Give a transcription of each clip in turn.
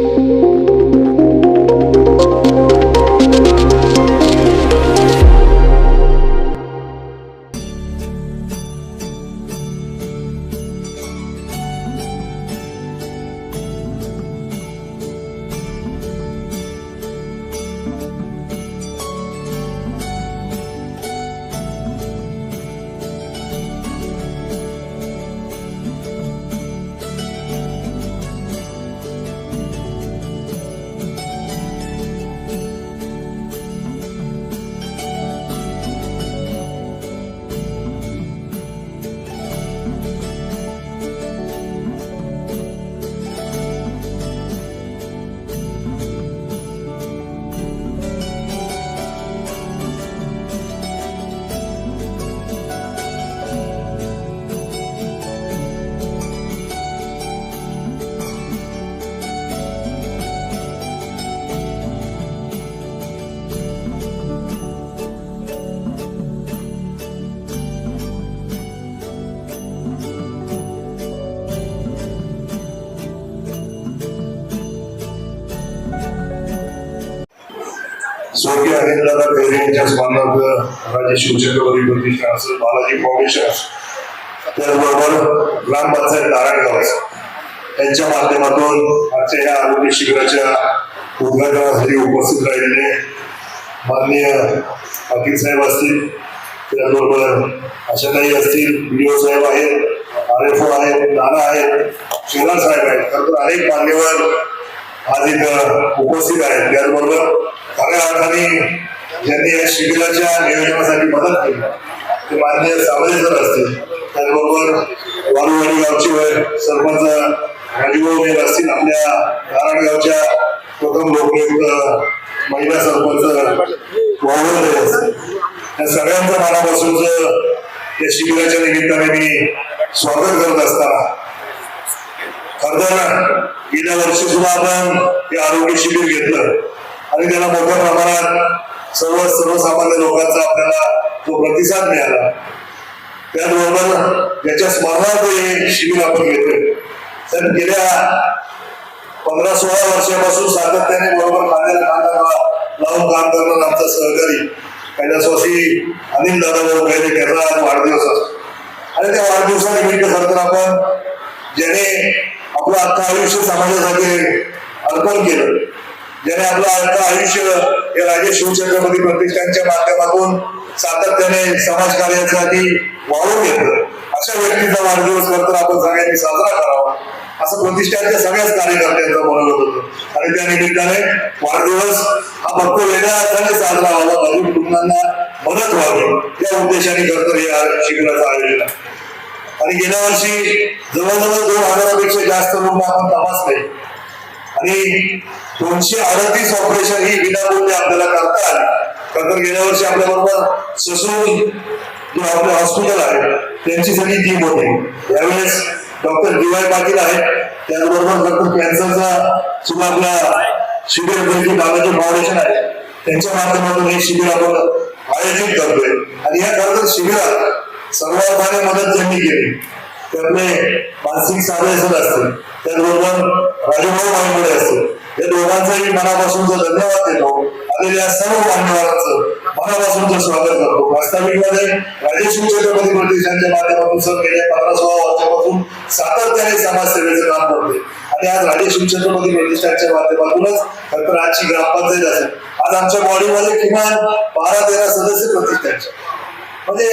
स्वर्गीय अनिलदादा खैरे यांच्या स्मरणार्थ राजे शिवछत्रपती प्रतिष्ठान असेल बालाजी फाउंडेशन त्याचबरोबर ग्रामपंचायत नारायणगाव यांच्या माध्यमातून आजच्या या आरोग्य शिबिराच्या उद्घाटनासाठी उपस्थित राहिलेले माननीय पाटील साहेब असतील त्याचबरोबर आशाताई असतील बीडीओ साहेब आहेत आर एफ ओ आहेत नाना आहेत शिवराज साहेब आहेत. खरं तर अनेक मान्यवर आज इथं उपस्थित आहेत. त्याचबरोबर खऱ्या अर्थाने ज्यांनी या शिबिराच्या नियोजनासाठी मदत केली ते मान्य सावळे असतील त्याचबरोबर वारुवाडी गावचे सरपंच राजीभाऊ मेल असतील आपल्या नारायणगावच्या प्रथम लोकयुक्त महिला सरपंच वावळे या सगळ्यांचं मनापासूनच या शिबिराच्या निमित्ताने मी स्वागत करत असताना खरं तर गेल्या वर्षी सुद्धा आपण हे आरोग्य शिबिर घेतलं. आणि त्याला मोठ्या प्रमाणात सर्व सर्वसामान्य लोकांचा आपल्याला तो प्रतिसाद मिळाला. त्याचबरोबर याच्या स्मरणार्थ हे शिबिर आपण घेतोय. तर गेल्या पंधरा सोळा वर्षापासून सातत्याने बरोबर खाण्याला खांदा लावून काम करणार आमचा सहकारी कैलासवासी अनिल दादा भाऊ त्याचा आज वाढदिवस असतो. आणि त्या वाढदिवसानिमित्त खरं तर आपण ज्याने आपलं अख्खं आयुष्य समाजासाठी अर्पण केलं. ज्याने आपलं अख्खं आयुष्य या राजे शिवछत्रपती प्रतिष्ठानच्या माध्यमातून सातत्याने समाजकार्यासाठी वाहून घेतलं. अशा व्यक्तीचा वाढदिवस तर आपण सगळ्यांनी साजरा करावा. असं प्रतिष्ठानच्या सगळ्याच कार्यकर्त्यांचं मनोगत होतं आणि त्या निमित्ताने वाढदिवस हा फक्त वेगळ्या अर्थाने साजरा व्हावा गरीब कुटुंबांना मदत व्हावी या उद्देशाने खरं तर या शिबिराचं आयोजन. आणि गेल्या वर्षी जवळजवळ दोन हजारापेक्षा जास्त रुग्ण आपण तपासले. आणि दोनशे अडतीस ऑपरेशन ही विनामूल्य आपल्याला करता आली गेल्या वर्षी आपल्या बरोबर ससून जे आपलं हॉस्पिटल आहे त्यांची सगळी टीम होती. यावेळेस डॉक्टर डी वाय पाटील आहेत. त्याचबरोबर डॉक्टर कॅन्सरचा सुद्धा आपला शिबिर म्हणजे बालाजी फाउंडेशन आहे. त्यांच्या माध्यमातून हे शिबिर आपण आयोजित करतोय. आणि या खरं तर शिबिरात सर्वांनी मदत त्यांनी केली करणे मानसिक साधे सर असतील. त्याचबरोबर राजूभाऊ माईमुळे असतील. या दोघांचाही मनापासून जो धन्यवाद देतो आलेल्या सर्व मान्यवरांचं मनापासून स्वागत करतो. वास्तविकमध्ये राजेश छत्रपती प्रतिष्ठानच्या माध्यमातून सर गेल्या पंधरा सोळा वर्षापासून सातत्याने समाजसेवेचं काम करते आणि आज राजेश छत्रपती प्रतिष्ठानच्या माध्यमातूनच खरं तर आजची ग्रामपंचायत असेल. आज आमच्या बॉडीमध्ये किमान बारा तेरा सदस्य प्रतिष्ठानच्या म्हणजे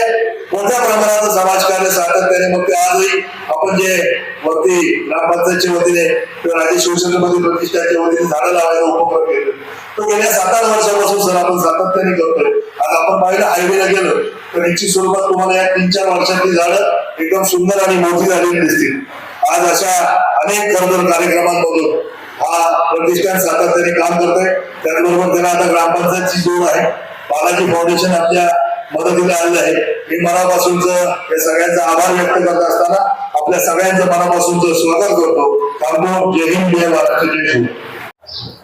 मोठ्या प्रमाणात समाजकार्य सातत्याने मग ते आजही आपण जे वरती ग्रामपंचायतच्या वतीने किंवा राज्य शिवसेनेमध्ये प्रतिष्ठाच्या वतीने झाडं लावायचा उपक्रम केला. तो गेल्या सात आठ वर्षापासून सर आपण सातत्याने करतोय. आज आपण पाहिलं हायवेला गेलो तर याची स्वरूपात तुम्हाला या तीन चार वर्षातली झाडं एकदम सुंदर आणि मोठी झालेली दिसतील. आज अशा अनेक खरंतर कार्यक्रमांमधून हा प्रतिष्ठान सातत्याने काम करत आहे त्याचबरोबर त्यांना आता ग्रामपंचायतची जोड आहे. बालाजी फाउंडेशन आपल्या मदतीला आलेलं आहे. मी मनापासूनच या सगळ्यांचा आभार व्यक्त करत असताना आपल्या सगळ्यांचं मनापासूनच स्वागत करतो थांबतो जय हिंद जय महाराष्ट्र जय शिव.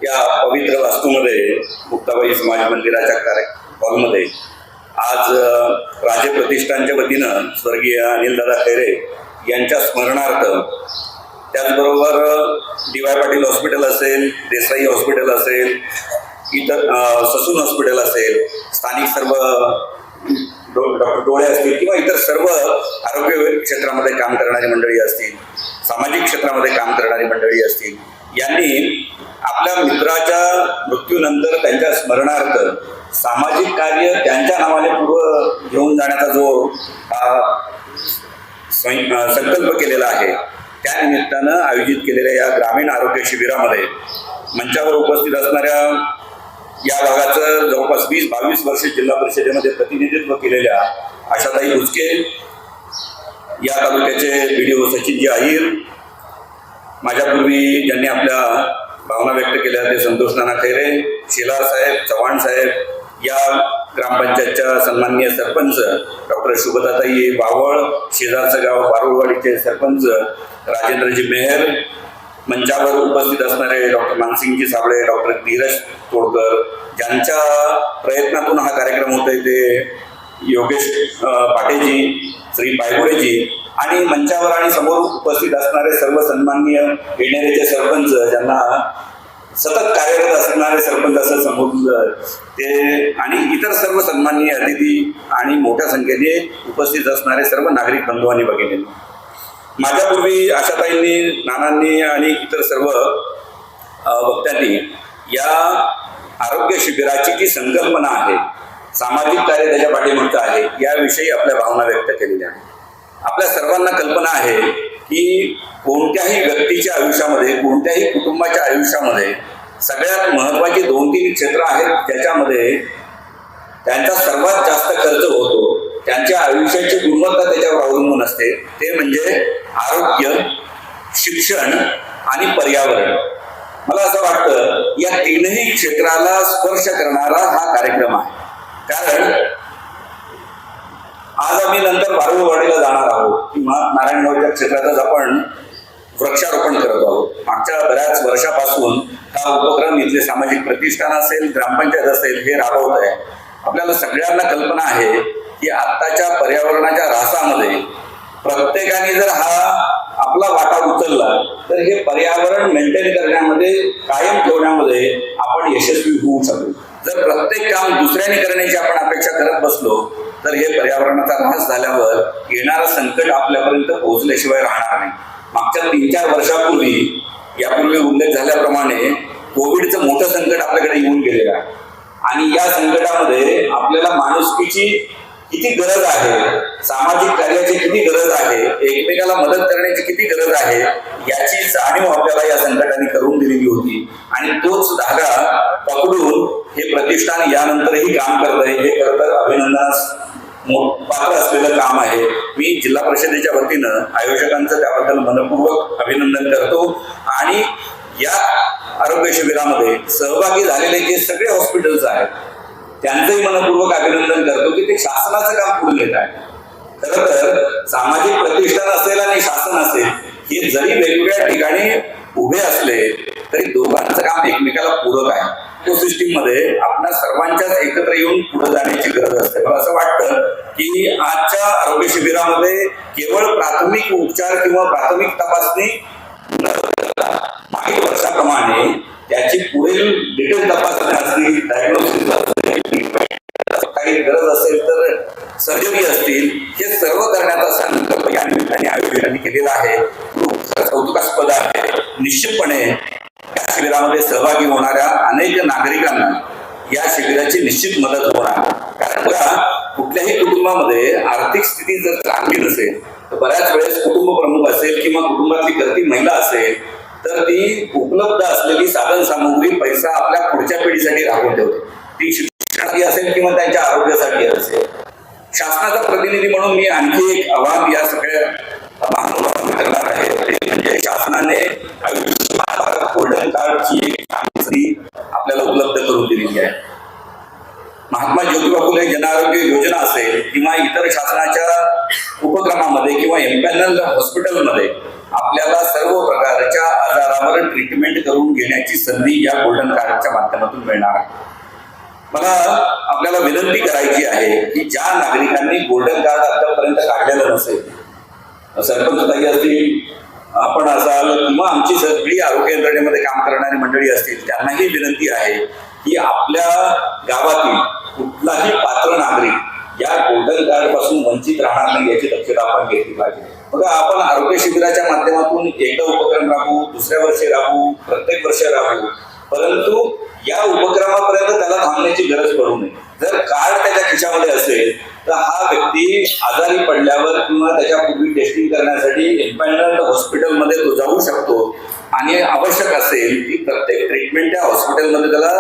या पवित्र वास्तूमध्ये मुक्ताबाई समाज मंदिराच्या कार्य हॉलमध्ये आज अ, राजे प्रतिष्ठानच्या वतीनं स्वर्गीय अनिलदादा खैरे यांच्या स्मरणार्थ त्याचबरोबर डी वाय पाटील हॉस्पिटल असेल देसाई हॉस्पिटल असेल इतर ससून हॉस्पिटल असेल स्थानिक सर्व डॉक्टर डोळे असतील किंवा इतर सर्व आरोग्य क्षेत्रामध्ये काम करणारी मंडळी असतील सामाजिक क्षेत्रामध्ये काम करणारी मंडळी असतील यांनी आपल्या मित्राच्या मृत्यूनंतर त्यांच्या स्मरणार्थ सामाजिक कार्य त्यांच्या नावाने पुढं घेऊन जाण्याचा जो संकल्प केलेला आहे त्या निमित्तानं आयोजित केलेल्या या ग्रामीण आरोग्य शिबिरामध्ये मंचावर उपस्थित असणाऱ्या या भागाचं जवळपास वीस बावीस वर्ष जिल्हा परिषदेमध्ये प्रतिनिधित्व केलेल्या आशाताई बुचके या तालुक्याचे बी डी ओ सचिनजी अहिर. माझ्यापूर्वी ज्यांनी आपल्या भावना व्यक्त केल्या ते संतोष नाना खैरे शिला साहेब चव्हाण साहेब या ग्रामपंचायतच्या सन्माननीय सरपंच डॉक्टर शुभदाताई बावळ शेजारचं गाव बारुळवाडीचे सरपंच राजेंद्रजी मेहर मंचावर उपस्थित असणारे डॉक्टर मानसिंगजी साबळे डॉक्टर धीरज तोडकर ज्यांच्या प्रयत्नातून हा कार्यक्रम होतोय. ते योगेश पाटेजी श्री पायगुडेजी आणि मंचावर आणि समोर उपस्थित असणारे सर्व सन्माननीय येणारेचे सरपंच ज्यांना सतत कार्यरत असणारे सरपंच असं संबोधलं ते आणि इतर सर्व सन्माननीय अतिथी आणि मोठ्या संख्येने उपस्थित असणारे सर्व नागरिक बंधू आणि भगिनी माझ्यापूर्वी आशाताईंनी नानांनी आणि इतर सर्व वक्त्यांनी या आरोग्य शिबिराची जी संकल्पना आहे सामाजिक कार्य त्याच्या पाठीमागचं आहे याविषयी आपल्या भावना व्यक्त केलेल्या आहेत. आपल्या सर्वांना कल्पना आहे की कोणत्याही व्यक्तीच्या आयुष्यामध्ये कोणत्याही कुटुंबाच्या आयुष्यामध्ये सगळ्यात महत्त्वाची दोन तीन क्षेत्र आहेत त्याच्यामध्ये त्यांचा सर्वात जास्त खर्च होतो. त्यांच्या आयुष्याची गुणवत्ता त्याच्यावर अवलंबून असते. ते म्हणजे आरोग्य शिक्षण आणि पर्यावरण. मला असं वाटतं या तीनही क्षेत्राला स्पर्श करणारा हा कार्यक्रम आहे. कारण आज आम्ही नंतर बारुळवाडीला जाणार आहोत. किंवा नारायणगावच्या क्षेत्रातच आपण वृक्षारोपण करत आहोत. मागच्या बऱ्याच वर्षापासून हा उपक्रम इथले सामाजिक प्रतिष्ठान असेल ग्रामपंचायत असेल हे राबवत आहे. आपल्याला सगळ्यांना कल्पना आहे की आत्ताच्या पर्यावरणाच्या ऱ्हासामध्ये प्रत्येकाने जर हा आपला वाटा उचलला तर हे पर्यावरण मेंटेन करण्यामध्ये कायम ठेवण्यामध्ये आपण यशस्वी होऊ शकू. जर प्रत्येक काम दुसऱ्याने करण्याची आपण अपेक्षा करत बसलो तर हे पर्यावरणाचा ऱ्हास झाल्यावर येणारं संकट आपल्यापर्यंत पोहोचल्याशिवाय राहणार नाही. मागच्या तीन चार वर्षापूर्वी यापूर्वी उल्लेख झाल्याप्रमाणे कोविडचं मोठं संकट आपल्याकडे येऊन गेलेलं आहे. आणि या संकटामध्ये आपल्याला माणुसकीची किती गरज आहे? सामाजिक कार्याची किती गरज आहे? एकमेकाला मदत करण्याची किती गरज आहे? याची जाणीव आपल्याला या संकटाने करून दिलेली होती. आणि तोच धागा पकडून हे प्रतिष्ठान यानंतरही काम करत आहे. हे खरंतर अभिनंदनास पात्र असलेलं काम आहे. मी जिल्हा परिषदेच्या वतीनं आयोजकांचं त्याबद्दल मनपूर्वक अभिनंदन करतो. आणि या आरोग्य शिबिरामध्ये सहभागी झालेले जे सगळे हॉस्पिटल्स आहेत त्यांचंही मनपूर्वक अभिनंदन करतो की ते शासनाचं काम पुढे घेत आहे खर तर सामाजिक प्रतिष्ठान असेल आणि शासन असेल हे जरी वेगवेगळ्या ठिकाणी उभे असले तरी दोघांचं काम एकमेकाला पूरक आहे. तो सिस्टीममध्ये आपल्या सर्वांच्याच एकत्र येऊन पुढे जाण्याची गरज असते. मला असं वाटतं की आजच्या आरोग्य शिबिरामध्ये केवळ प्राथमिक उपचार किंवा प्राथमिक तपासणी मागील वर्षाप्रमाणे त्याची पुढील डिटेल तपासणी असतील डायग्नोसिस असतील काही गरज असेल तर सर्जरी असतील हे सर्व करण्याचा संकल्प या निमित्ताने आयोजकांनी केलेला आहे. कौतुकास्पद आहे. निश्चितपणे या शिबिरामध्ये सहभागी होणाऱ्या अनेक नागरिकांना या शिबिराची निश्चित मदत होणार. कारण बघा कुठल्याही कुटुंबामध्ये आर्थिक स्थिती जर चांगली नसेल तर बऱ्याच वेळेस कुटुंब प्रमुख असेल किंवा कुटुंबातली करती महिला असेल तर ती उपलब्ध असलेली साधन सामुग्री पैसा आपल्या पुढच्या पिढीसाठी राखून ठेवते. ती शिक्षणासाठी असेल किंवा त्यांच्या आरोग्यासाठी असेल. शासनाचा प्रतिनिधी म्हणून मी आणखी एक आव्हान या सगळ्या करणार आहे. ते म्हणजे शासनाने गोल्डन कार्डची एक आपल्याला उपलब्ध करून दिलेली आहे. महात्मा ज्योतिबा फुले जनआरोग्य योजना असेल किंवा इतर शासनाच्या उपक्रमामध्ये किंवा एम्पॅनल हॉस्पिटलमध्ये आपल्याला सर्व प्रकारच्या आजारावर ट्रीटमेंट करून घेण्याची संधी या गोल्डन कार्डच्या माध्यमातून मिळणार आहे. मला आपल्याला विनंती करायची आहे की ज्या नागरिकांनी गोल्डन कार्ड आतापर्यंत काढलेलं नसेल सरपंच काही असतील आपण असाल किंवा आमची सगळी आरोग्य यंत्रणेमध्ये काम करणारी मंडळी असतील त्यांनाही विनंती आहे की आपल्या गावातील कुठलाही पात्र नागरिक या गोल्डन कार्डपासून वंचित राहणार नाही याची दक्षता आपण घेतली पाहिजे. बघा आपण आरोग्य शिबिराच्या माध्यमातून एकदा उपक्रम राबवू दुसऱ्या वर्षी राबवू प्रत्येक वर्षी राबवू. परंतु या उपक्रमापर्यंत त्याला थांबण्याची गरज पडू नये. जर कार्ड त्याच्या खिशामध्ये असेल तर हा व्यक्ती आजारी पडल्यावर किंवा त्याच्या पूर्वी टेस्टिंग करण्यासाठी इम्पॅनल हॉस्पिटलमध्ये तो जाऊ शकतो. आणि आवश्यक असेल की प्रत्येक ट्रीटमेंट त्या हॉस्पिटलमध्ये त्याला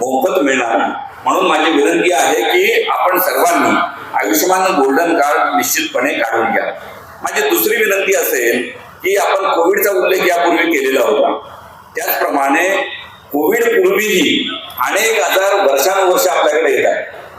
मोफत मिळणार म्हणून माझी विनंती आहे की आपण सर्वांनी आयुष्यमान गोल्डन कार्ड निश्चितपणे काढून घ्या. माझी दुसरी विनंती असेल की आपण कोविडचा उल्लेख यापूर्वी केलेला होता. त्याचप्रमाणे कोविड पूर्वीही अनेक आजार वर्षानुवर्ष आपल्याकडे येत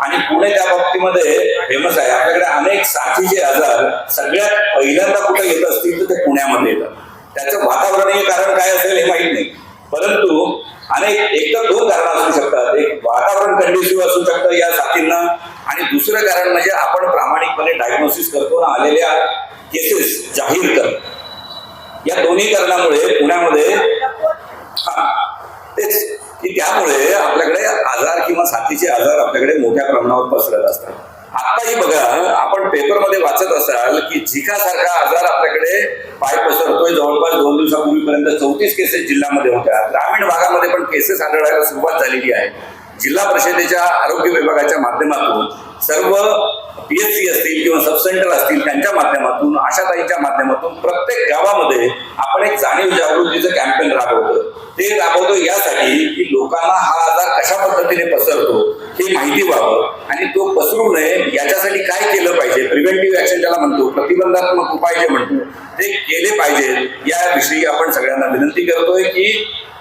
आणि पुणे त्या बाबतीमध्ये फेमस आहे. आपल्याकडे अनेक साथीचे आजार सगळ्यात पहिल्यांदा कुठे येत असतील तर ते पुण्यामध्ये येतात. त्याचं वातावरणीय कारण काय असेल हे माहीत नाही. परंतु अनेक एक तर दोन कारण असू शकतात. एक वातावरण कंडिसिव्ह असू शकतं या साथींना. आणि दुसरं कारण म्हणजे आपण प्रामाणिकपणे डायग्नोसिस करतो. ना आलेल्या केसेस जाहीर कर या दोन्ही कारणामुळे पुण्यामध्ये हा, तेच की त्यामुळे आपल्याकडे आजार किंवा साथीचे आजार आपल्याकडे मोठ्या प्रमाणावर पसरत असतात. आताही बघा आपण पेपरमध्ये वाचत असाल की झिका सारखा आजार आपल्याकडे पाय पसरतोय. जवळपास दोन दिवसापूर्वीपर्यंत चौतीस केसेस जिल्ह्यामध्ये होत्या. ग्रामीण भागामध्ये पण केसेस आढळायला सुरुवात झालेली आहे. जिल्हा परिषदेच्या आरोग्य विभागाच्या माध्यमातून सर्व पीएचसी असतील किंवा सब सेंटर असतील त्यांच्या माध्यमातून आशाताईच्या माध्यमातून प्रत्येक गावामध्ये आपण एक जाणीव जागृतीचं कॅम्पेन राबवतो ते राबवतो यासाठी की लोकांना हा आजार कशा पद्धतीने पसरतो हे माहिती व्हावं आणि तो पसरू नये याच्यासाठी काय केलं पाहिजे? प्रिव्हेंटिव्ह ऍक्शन ज्याला म्हणतो प्रतिबंधात्मक उपाय जे म्हणतो ते केले पाहिजे याविषयी आपण सगळ्यांना विनंती करतोय की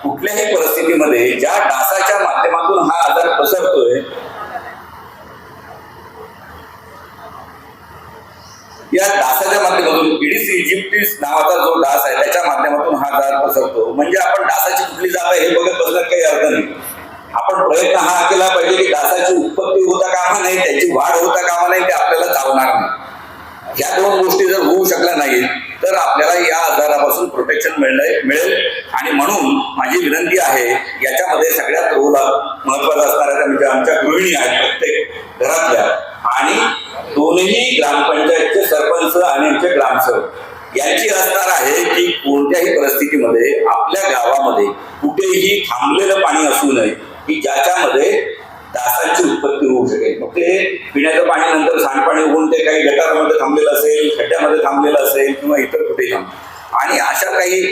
कुठल्याही परिस्थितीमध्ये ज्या डासाच्या माध्यमातून हा आजार पसरतोय या डासाच्या माध्यमातून इडिस इजिप्टिस नावाचा जो डास आहे त्याच्या माध्यमातून हा डास पसरतो. म्हणजे आपण डासाची कुठली जात आहे हे बघत बसण्यात काही अर्थ नाही. आपण प्रयत्न हा केला पाहिजे की डासाची उत्पत्ती होता कामा नाही त्याची वाढ होता कामा नाही ते आपल्याला चालणार नाही. या दोन गोष्टी जर होऊ शकल्या नाहीत तर आपल्याला या आजारापासून प्रोटेक्शन मिळणं मिळेल. आणि म्हणून माझी विनंती आहे याच्यामध्ये सगळ्यात रोल महत्त्वाचा असणाऱ्या म्हणजे आमच्या गृहिणी आहेत प्रत्येक घरातल्या. आणि दोन्ही ग्रामपंचायतचे सरपंच आणि आमचे ग्रामसेवक. यांची असणार आहे की कोणत्याही परिस्थितीमध्ये आपल्या गावामध्ये कुठेही थांबलेलं पाणी असू नये की ज्याच्यामध्ये डासांची उत्पत्ती होऊ शकेल. मग ते पिण्याचं पाणी नंतर सांडपाणी होऊन ते काही गटारामध्ये थांबलेलं असेल खड्ड्यामध्ये थांबलेलं असेल किंवा इतर कुठेही थांब आणि अशा काही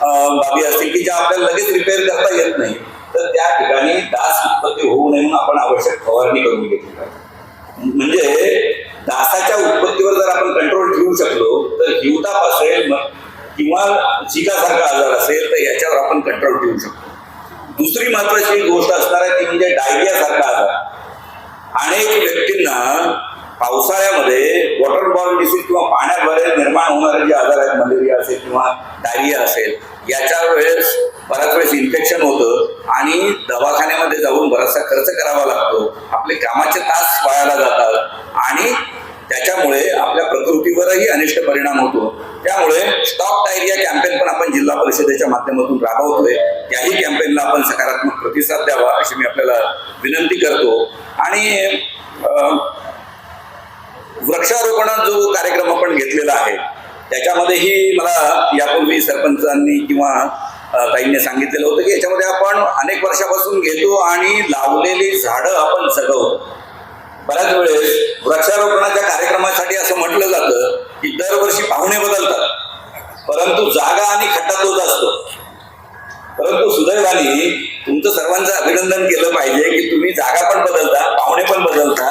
बाबी असतील की ज्या आपल्याला लगेच रिपेअर करता येत नाही तर त्या ठिकाणी डास उत्पत्ती होऊ नये म्हणून आपण आवश्यक फवारणी करून घेतली पाहिजे. म्हणजे डासाच्या उत्पत्तीवर जर आपण कंट्रोल ठेवू शकलो तर हिवताप असेल किंवा झिकासारखा आजार असेल तर याच्यावर आपण कंट्रोल ठेवू शकतो. दुसरी महत्वाची गोष्ट असणार आहे ती म्हणजे डायरिया सारखा आजार. अनेक व्यक्तींना पावसाळ्यामध्ये वॉटर बॉर्न डिसीज किंवा पाण्याद्वारे निर्माण होणारे जे आजार आहेत मलेरिया असेल किंवा डायरिया असेल याच्या वेळेस बऱ्याच वेळेस इन्फेक्शन होतं आणि दवाखान्यामध्ये जाऊन बराचसा खर्च करावा लागतो. आपले कामाचे तास वायाला जातात आणि त्याच्यामुळे आपल्या प्रकृतीवरही अनिष्ट परिणाम होतो. त्यामुळे स्टॉप डायरिया कॅम्पेन पण आपण जिल्हा परिषदेच्या माध्यमातून राबवतोय. त्याही कॅम्पेनला आपण सकारात्मक प्रतिसाद द्यावा अशी मी आपल्याला विनंती करतो. आणि अं, वृक्षारोपण जो कार्यक्रम आपण घेतलेला आहे त्याच्यामध्येही मला यापूर्वी सरपंचांनी किंवा अ, ताईंनी सांगितलेलं होतं की याच्यामध्ये आपण अनेक वर्षापासून घेतो आणि लावलेली झाडं आपण जगवतो बऱ्याच वेळेस वृक्षारोपणाच्या कार्यक्रमासाठी असं म्हटलं जातं की दरवर्षी पाहुणे बदलतात. परंतु जागा आणि खड्डा तोच असतो. परंतु सुदैवाने तुमचं सर्वांचं अभिनंदन केलं पाहिजे की तुम्ही जागा पण बदलता पाहुणे पण बदलता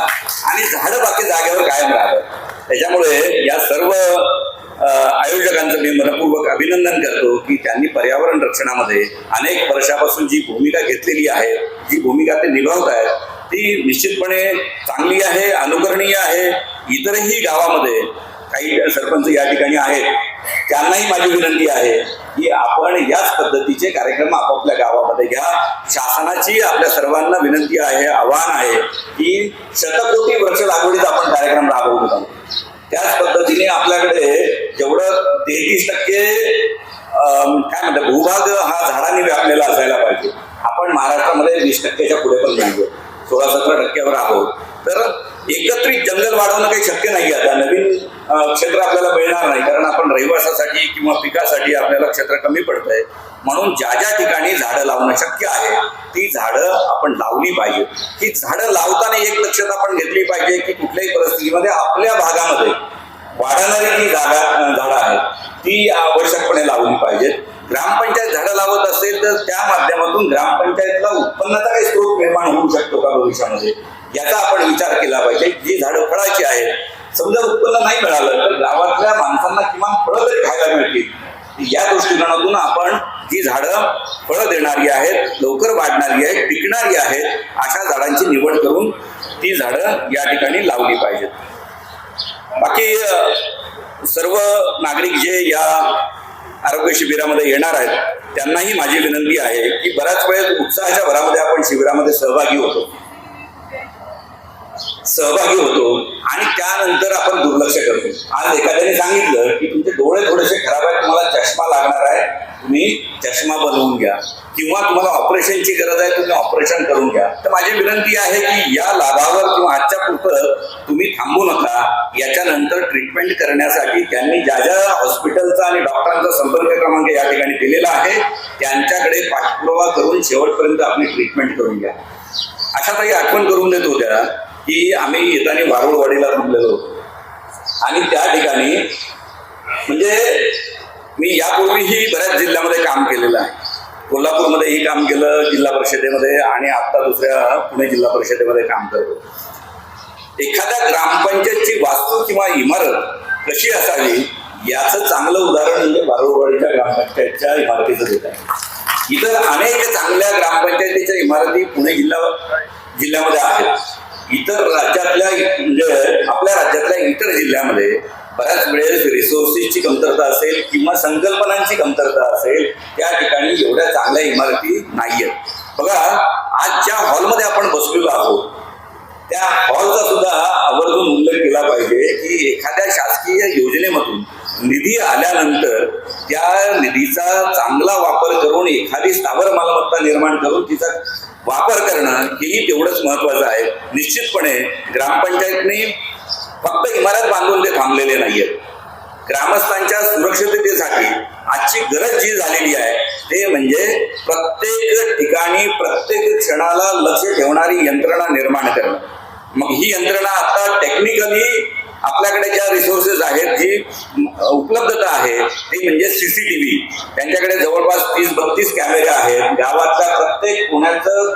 आणि झाडं बाकी जागेवर कायम राहतात. त्याच्यामुळे या सर्व आयोजकांचं मी मनपूर्वक अभिनंदन करतो की त्यांनी पर्यावरण रक्षणामध्ये अनेक वर्षापासून जी भूमिका घेतलेली आहे जी भूमिका ते निभावत आहेत ती निश्चितपणे चांगली आहे अनुकरणीय आहे. इतरही गावामध्ये काही सरपंच या ठिकाणी आहेत. त्यांनाही माझी विनंती आहे की आपण याच पद्धतीचे कार्यक्रम आपापल्या गावामध्ये घ्या. शासनाची आपल्या सर्वांना विनंती आहे आव्हान आहे की शतकोटी वृक्ष लागवडीचा आपण कार्यक्रम राबवत आहोत त्याच पद्धतीने आपल्याकडे जेवढं तेहतीस टक्के काय म्हणतात भूभाग हा झाडांनी व्यापलेला असायला पाहिजे. आपण महाराष्ट्रामध्ये वीस टक्क्याच्या पुढे पण नाही सोळा सतरा टक्क्यावर आहोत. तर एकत्रित जंगल वाढवणं काही शक्य नाही आता. नवीन क्षेत्र आपल्याला मिळणार नाही. कारण आपण रहिवासासाठी किंवा पिकासाठी आपल्याला क्षेत्र कमी पडतंय. म्हणून ज्या ज्या ठिकाणी झाडं लावणं शक्य आहे ती झाडं आपण लावली पाहिजे. ही झाडं लावताना एक दक्षता आपण घेतली पाहिजे की कुठल्याही परिस्थितीमध्ये आपल्या भागामध्ये वाढणारी जी झाडा झाडं आहेत ती आवश्यकपणे लावली पाहिजेत. ग्रामपंचायत झाडं लावत असेल तर त्या माध्यमातून ग्रामपंचायतला उत्पन्नाचा काही स्रोत निर्माण होऊ शकतो का भविष्यामध्ये? याचा आपण विचार केला पाहिजे. जी झाडं फळाची आहेत समजा उत्पन्न नाही मिळालं तर गावातल्या माणसांना किमान फळं तरी खायला मिळतील. या दृष्टिकोनातून आपण जी झाडं फळं देणारी आहेत लवकर वाढणारी आहेत टिकणारी आहेत अशा झाडांची निवड करून ती झाडं या ठिकाणी लावली पाहिजेत. बाकी सर्व नागरिक जे या आरोग्य शिबिरामध्ये येणार आहेत. त्यांनाही माझी विनंती आहे की बऱ्याच वेळेस उत्साहाच्या भरामध्ये आपण शिबिरामध्ये सहभागी होतो. सहभागी होतो आणि त्यानंतर आपण दुर्लक्ष करतो. आज एखाद्याने सांगितलं की तुमचे डोळे थोडेसे खराब आहेत तुम्हाला चष्मा लागणार आहे. तुम्ही चष्मा बनवून घ्या. किंवा तुम्हाला ऑपरेशनची गरज आहे तुम्ही ऑपरेशन करून घ्या. तर माझी विनंती आहे की या लाभावर किंवा आजच्या पुरतं तुम्ही थांबू नका. याच्यानंतर ट्रीटमेंट करण्यासाठी त्यांनी ज्या ज्या हॉस्पिटलचा आणि डॉक्टरांचा संपर्क क्रमांक या ठिकाणी दिलेला आहे त्यांच्याकडे पाठपुरावा करून शेवटपर्यंत आपली ट्रीटमेंट करून घ्या. अशा काही आठवण करून देत होत्या की आम्ही येताना वारुळवाडीला थांबलेलो होतो. आणि त्या ठिकाणी म्हणजे मी यापूर्वीही बऱ्याच जिल्ह्यामध्ये काम केलेलं आहे. कोल्हापूरमध्येही काम केलं जिल्हा परिषदेमध्ये आणि आत्ता दुसऱ्या पुणे जिल्हा परिषदेमध्ये काम करतो. एखाद्या ग्रामपंचायतची वास्तू किंवा इमारत कशी असावी याचं चांगलं उदाहरण म्हणजे बारोवाडीच्या ग्रामपंचायतच्या इमारतीचं देत आहे. इतर अनेक चांगल्या ग्रामपंचायतीच्या इमारती पुणे जिल्हा जिल्ह्यामध्ये आहेत. इतर राज्यातल्या म्हणजे आपल्या राज्यातल्या इतर जिल्ह्यामध्ये बऱ्याच वेळेस रिसोर्सेसची कमतरता असेल किंवा संकल्पनांची कमतरता असेल त्या ठिकाणी एवढ्या चांगल्या इमारती नाही आहेत बघा आज ज्या हॉलमध्ये आपण बसलेलो आहोत त्या हॉलचा सुद्धा आवर्जून उल्लेख केला पाहिजे की एखाद्या शासकीय योजनेमधून निधी आल्यानंतर त्या निधीचा चांगला वापर करून एखादी स्थावर मालमत्ता निर्माण करून तिचा वापर करणं हेही तेवढंच महत्वाचं आहे. निश्चितपणे ग्रामपंचायतने फक्त इमारत बांधून ते थांबलेले नाहीयेत ग्रामस्थांच्या सुरक्षिततेसाठी आजची गरज जी झालेली आहे ते म्हणजे प्रत्येक ठिकाणी प्रत्येक क्षणाला लक्ष ठेवणारी यंत्रणा निर्माण करणं. मग ही यंत्रणा आता टेक्निकली आपल्याकडे ज्या रिसोर्सेस आहेत जी उपलब्धता आहे ती म्हणजे सीसीटीव्ही त्यांच्याकडे जवळपास तीस बत्तीस कॅमेरे आहेत. गावातल्या प्रत्येक पुण्याचं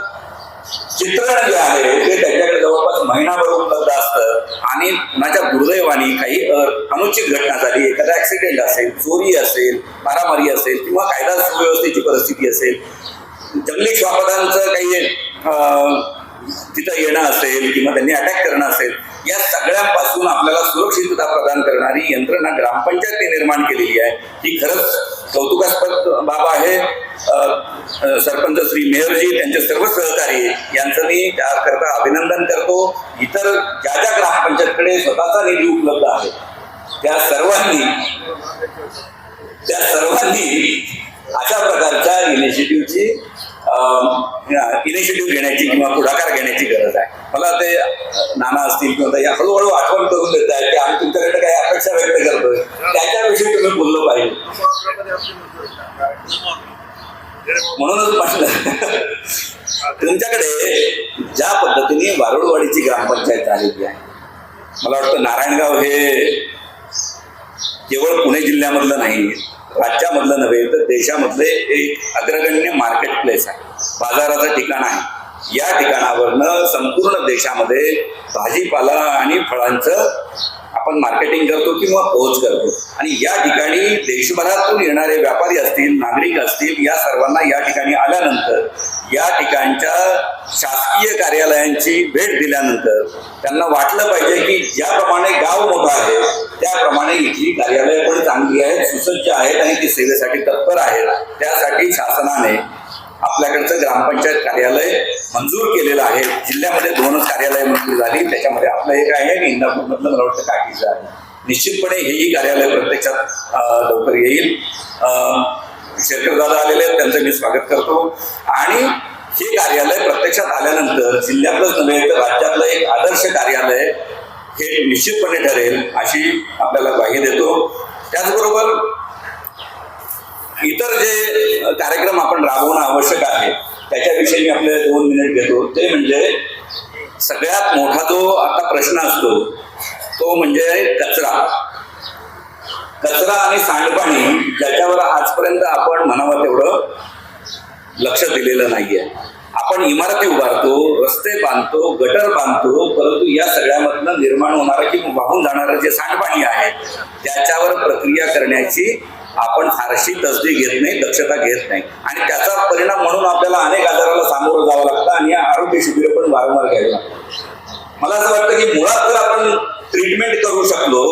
चित्रण जे आहे ते त्यांच्याकडे जवळपास महिनाभर उपलब्ध असतं. आणि कुणाच्या दुर्दैवाने काही अनुचित घटना झाली एखादा ऍक्सिडेंट असेल चोरी असेल मारामारी असेल किंवा कायदा सुव्यवस्थेची परिस्थिती असेल जंगली श्वापदांचं काही तिथं येणं असेल किंवा त्यांनी अटॅक करणं असेल या सगळ्यांपासून आपल्याला सुरक्षितता प्रदान करणारी यंत्रणा ग्रामपंचायतने निर्माण केलेली आहे. ही खरंच कौतुकास्पद बाब आहे. सरपंच श्री मेहरजी त्यांचे सर्व सहकारी यांचं मी त्याकरता अभिनंदन करतो. इतर ज्या ज्या ग्रामपंचायतकडे स्वतःचा निधी उपलब्ध आहे त्या सर्वांनी त्या सर्वांनी अशा प्रकारच्या इनिशिएटिव्हची इनिशिएटिव्ह घेण्याची किंवा पुढाकार घेण्याची गरज आहे. मला ते नाना असतील किंवा या हळूहळू आठवण करून देत आहे की आम्ही तुमच्याकडे काही अपेक्षा व्यक्त करतोय. त्याच्याविषयी तुम्ही बोललं पाहिजे. म्हणूनच म्हटलं. तुमच्याकडे ज्या पद्धतीने वारुळवाडीची ग्रामपंचायत झालेली आहे. मला वाटतं नारायणगाव हे केवळ पुणे जिल्ह्यामधलं नाही राज्यामधलं नव्हे तर देशामधले एक अग्रगण्य मार्केट प्लेस आहे. बाजाराचं ठिकाण आहे. या ठिकाणावरनं संपूर्ण देशामध्ये भाजीपाला आणि फळांचं आपण मार्केटिंग करतो किंवा पोहोच करतो. आणि या ठिकाणी देशभरातून येणारे व्यापारी असतील नागरिक असतील या सर्वांना या ठिकाणी आल्यानंतर या ठिकाणच्या शासकीय कार्यालयांची भेट दिल्यानंतर त्यांना वाटलं पाहिजे की ज्याप्रमाणे गाव मोठं आहे त्याप्रमाणे इथली कार्यालय पण चांगली आहेत सुसज्ज आहेत आणि ती सेवेसाठी तत्पर आहेत. त्यासाठी शासनाने आपल्याकडचं ग्रामपंचायत कार्यालय मंजूर केलेलं आहे. जिल्ह्यामध्ये दोनच कार्यालय मंजूर झाली. त्याच्यामध्ये आपलं एक आहे आणि इंदापूरमधलं मला वाटतं काकीचं आहे. निश्चितपणे हेही कार्यालय प्रत्यक्षात लवकर येईल. अं, दादा आलेले आहेत त्यांचं मी स्वागत करतो. आणि हे कार्यालय प्रत्यक्षात आल्यानंतर जिल्ह्यातलंच नव्हे तर राज्यातलं एक आदर्श कार्यालय हे निश्चितपणे ठरेल अशी आपल्याला ग्वाही देतो. त्याचबरोबर इतर जे कार्यक्रम आपण राबवणं आवश्यक आहे त्याच्याविषयी मी आपले दोन मिनिट घेतो ते म्हणजे सगळ्यात मोठा जो आता प्रश्न असतो तो म्हणजे कचरा. कचरा आणि सांडपाणी ज्याच्यावर आजपर्यंत आपण म्हणावं तेवढं लक्ष दिलेलं नाहीये. आपण इमारती उभारतो रस्ते बांधतो गटर बांधतो परंतु या सगळ्यामधनं निर्माण होणारं की वाहून जाणारं जे सांडपाणी आहे त्याच्यावर प्रक्रिया करण्याची आपण फारशी तसदी घेत नाही दक्षता घेत नाही. आणि त्याचा परिणाम म्हणून आपल्याला अनेक आजाराला सामोरं जावं लागतं आणि या आरोग्य शिबिर पण वारंवार घ्यावी लागतात मला असं वाटतं की मुळात जर आपण ट्रीटमेंट करू शकलो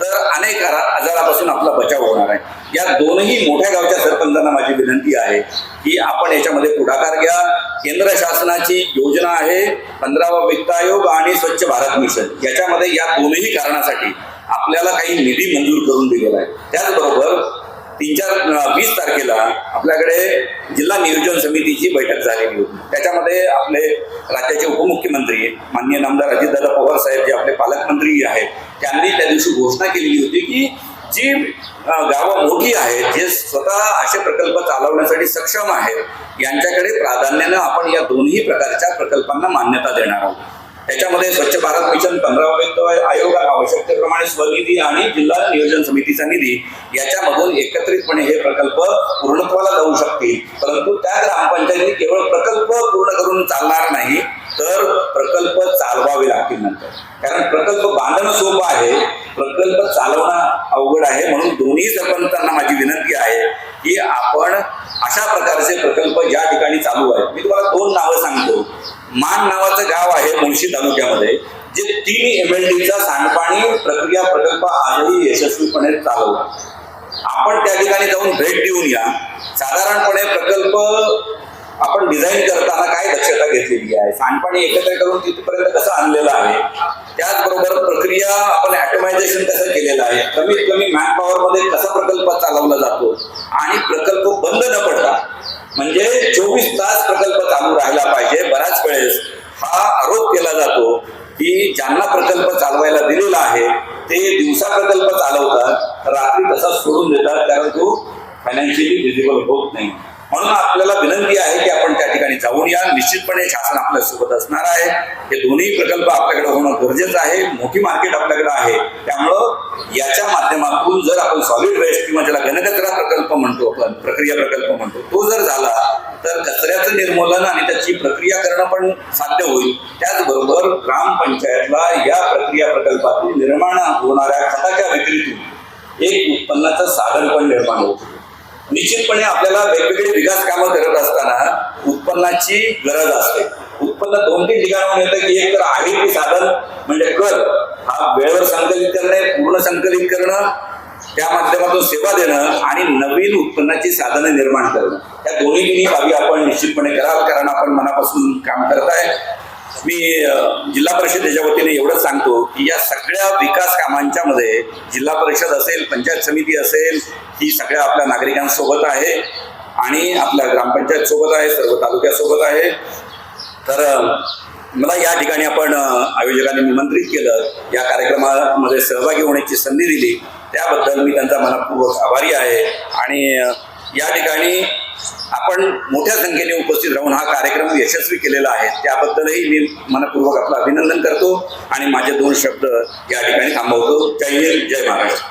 तर अनेक आजारापासून आपला बचाव होणार आहे. या दोनही मोठ्या गावच्या सरपंचांना माझी विनंती आहे की आपण याच्यामध्ये पुढाकार घ्या. केंद्र शासनाची योजना आहे पंधरावा वित्त आयोग आणि स्वच्छ भारत मिशन. याच्यामध्ये या दोनही कारणासाठी आपल्याला काही निधी मंजूर करून दिलेला आहे. त्याचबरोबर तीन चार वीस तारखेला आपल्याकडे जिल्हा नियोजन समितीची बैठक झालेली होती त्याच्यामध्ये आपले राज्याचे उपमुख्यमंत्री माननीय नामदार अजितदादा पवार साहेब जे आपले पालकमंत्री आहेत त्यांनी त्या दिवशी घोषणा केलेली होती की जी गावं मोठी आहेत जे स्वतः असे प्रकल्प चालवण्यासाठी सक्षम आहेत यांच्याकडे प्राधान्यानं आपण या दोन्ही प्रकारच्या प्रकल्पांना मान्यता देणार आहोत. त्याच्यामध्ये स्वच्छ भारत मिशन पंधरा वित्त आयोग आवश्यकतेप्रमाणे स्वनिधी आणि जिल्हा नियोजन समितीचा निधी याच्यामधून एकत्रितपणे हे प्रकल्प पूर्णत्वाला जाऊ शकतील. परंतु त्या ग्रामपंचायती केवळ प्रकल्प पूर्ण करून चालणार नाही तर प्रकल्प चालवावे लागतील नंतर. कारण प्रकल्प बांधणं सोपं आहे प्रकल्प चालवणं अवघड आहे म्हणून दोन्ही सरपंचांना माझी विनंती आहे की आपण अशा प्रकारचे प्रकल्प ज्या ठिकाणी चालू आहेत मी तुम्हाला दोन नावं सांगतो. मान नावाचं गाव आहे मुळशी तालुक्यामध्ये जे तीन एम एल डीचा सांडपाणी प्रक्रिया प्रकल्प आजही यशस्वीपणे चालवला आपण त्या ठिकाणी जाऊन भेट देऊन या. साधारणपणे प्रकल्प आपण डिझाईन करताना काय दक्षता घेतलेली आहे? सांडपाणी एकत्र करून तिथपर्यंत कसं आणलेलं आहे? त्याचबरोबर प्रक्रिया आपण ॲटोमायझेशन कसं केलेलं आहे? कमीत कमी मॅन पॉवरमध्ये कसा प्रकल्प चालवला जातो? आणि प्रकल्प बंद न पडता म्हणजे चोवीस तास प्रकल्प चालू राहिला पाहिजे बऱ्याच वेळेस. हा आरोप केला जातो की ज्यांना प्रकल्प चालवायला दिलेला आहे ते दिवसा प्रकल्प चालवतात रात्री तसाच सोडून देतात कारण तो फायनान्शियली विजिबल होत नाही. म्हणून आपल्याला विनंती आहे की आपण त्या ठिकाणी जाऊन या. निश्चितपणे शासन आपल्यासोबत असणार आहे. हे दोन्ही प्रकल्प आपल्याकडे होणं गरजेचं आहे. मोठी मार्केट आपल्याकडे आहे. त्यामुळं याच्या माध्यमातून जर आपण सॉलिड वेस्ट किंवा ज्याला घनकचरा प्रकल्प म्हणतो आपण प्रक्रिया प्रकल्प म्हणतो तो जर झाला तर कचऱ्याचं निर्मूलन आणि त्याची प्रक्रिया करणं पण साध्य होईल. त्याचबरोबर ग्रामपंचायतला या प्रक्रिया प्रकल्पातून निर्माण होणाऱ्या खताच्या विक्रीतून एक उत्पन्नाचं साधन पण निर्माण होतं निश्चितपणे आपल्याला वेगवेगळे विकास कामं करत असताना उत्पन्नाची गरज असते. उत्पन्न दोन तीन ठिकाणाहून येतं की एक तर आहे की साधन म्हणजे कर. हा वेळेवर संकलित करणे पूर्ण संकलित करणं त्या माध्यमातून सेवा देणं आणि नवीन उत्पन्नाची साधनं निर्माण करणं. या दोन्ही तिन्ही बाबी आपण निश्चितपणे कराल कारण आपण मनापासून काम करत आहे. मी जिल्हा परिषदेच्या वतीने एवढंच सांगतो की या सगळ्या विकास कामांच्या मध्ये जिल्हा परिषद असेल पंचायत समिती असेल ही सगळ्या आपल्या नागरिकांसोबत आहे आणि आपल्या ग्रामपंचायत सोबत आहे सर्व तालुक्यासोबत आहे. तर मला या ठिकाणी आपण आयोजकांनी निमंत्रित केलं या कार्यक्रमामध्ये सहभागी होण्याची संधी दिली. त्याबद्दल मी त्यांचा मनपूर्वक आभारी आहे आणि या ठिकाणी आपण मोठ्या संख्येने उपस्थित राहून हा कार्यक्रम यशस्वी केलेला आहे. त्याबद्दलही मी मनपूर्वक आपलं अभिनंदन करतो आणि माझे दोन शब्द या ठिकाणी थांबवतो. जय हिंद जय महाराष्ट्र.